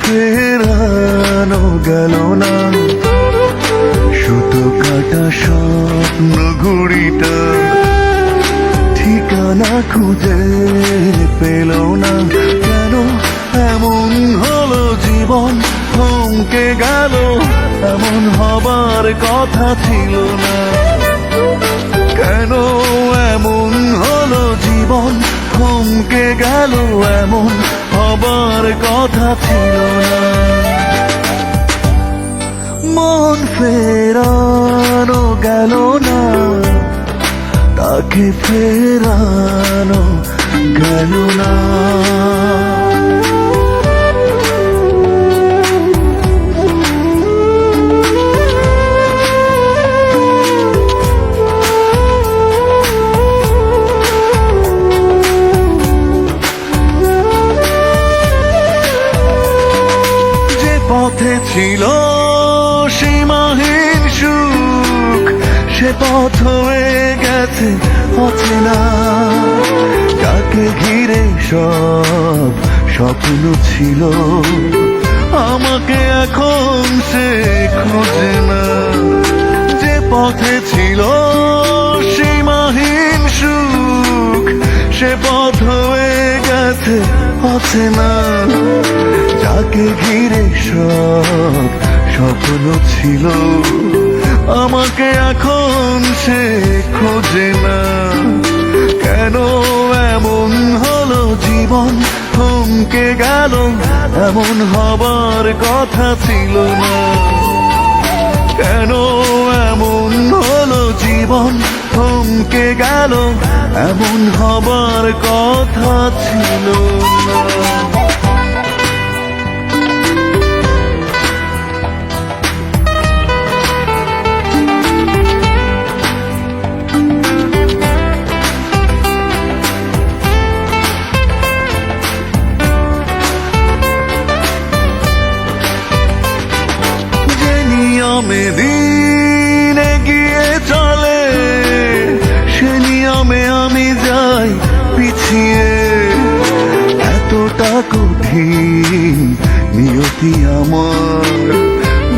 ফেরানো গেল না সুতো কাটা স্বপ্ন ঘুড়িটা ঠিকানা খুঁজে পেল না কেন এমন হলো জীবন থমকে গেল এমন হবার কথা ছিল না কেন এমন হলো থমকে গেল এমন, হবার কথা ছিল না। মন ফেরানো গেল না, তাকে ফেরানো গেল না। পথে ছিল সীমাহীন সুখ, সে পথ হয়ে গেছে অচেনা। যাকে ঘিরে সব স্বপ্ন ছিল। আমাকে এখন সে খুঁজে না। যে পথে ছিল সীমাহীন সুখ, সে পথ হয়ে গেছে অচেনা। যাকে ঘিরে সব স্বপ্ন ছিল আমাকে এখন সে খোঁজে না। কেন এমন হলো জীবন? থমকে গেল, এমন হবার কথা ছিল না। কেন এমন হলো জীবন? থমকে গেল, এমন হবার কথা ছিল না। কঠিন, নিয়তি আমার।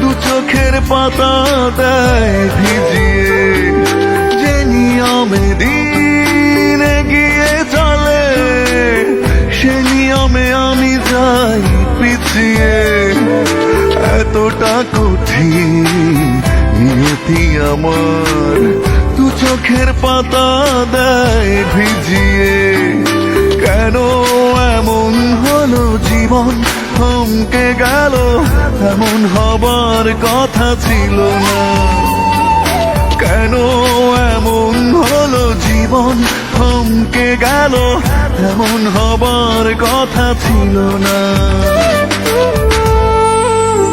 দু চোখের পাতা দেয় ভিজিয়ে, যে নিয়মে দিন এগিয়ে চলে, সে নিয়মে আমি যাই পিছিয়ে। এতটা কঠিন নিয়তি আমার, দু চোখের পাতা দেয় ভিজিয়ে। জীবন থমকে গেল, এমন হবার কথা ছিল না। কেন এমন হলো জীবন থমকে গেল, এমন হবার কথা ছিল না।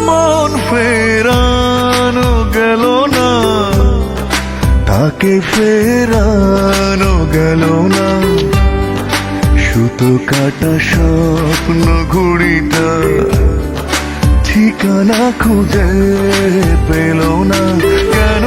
মন ফেরানো গেল না, তাকে ফেরানো গেল না। সুতো কাটা স্বপ্ন ঘুড়িটা ঠিকানা খুঁজে পেল না। কেন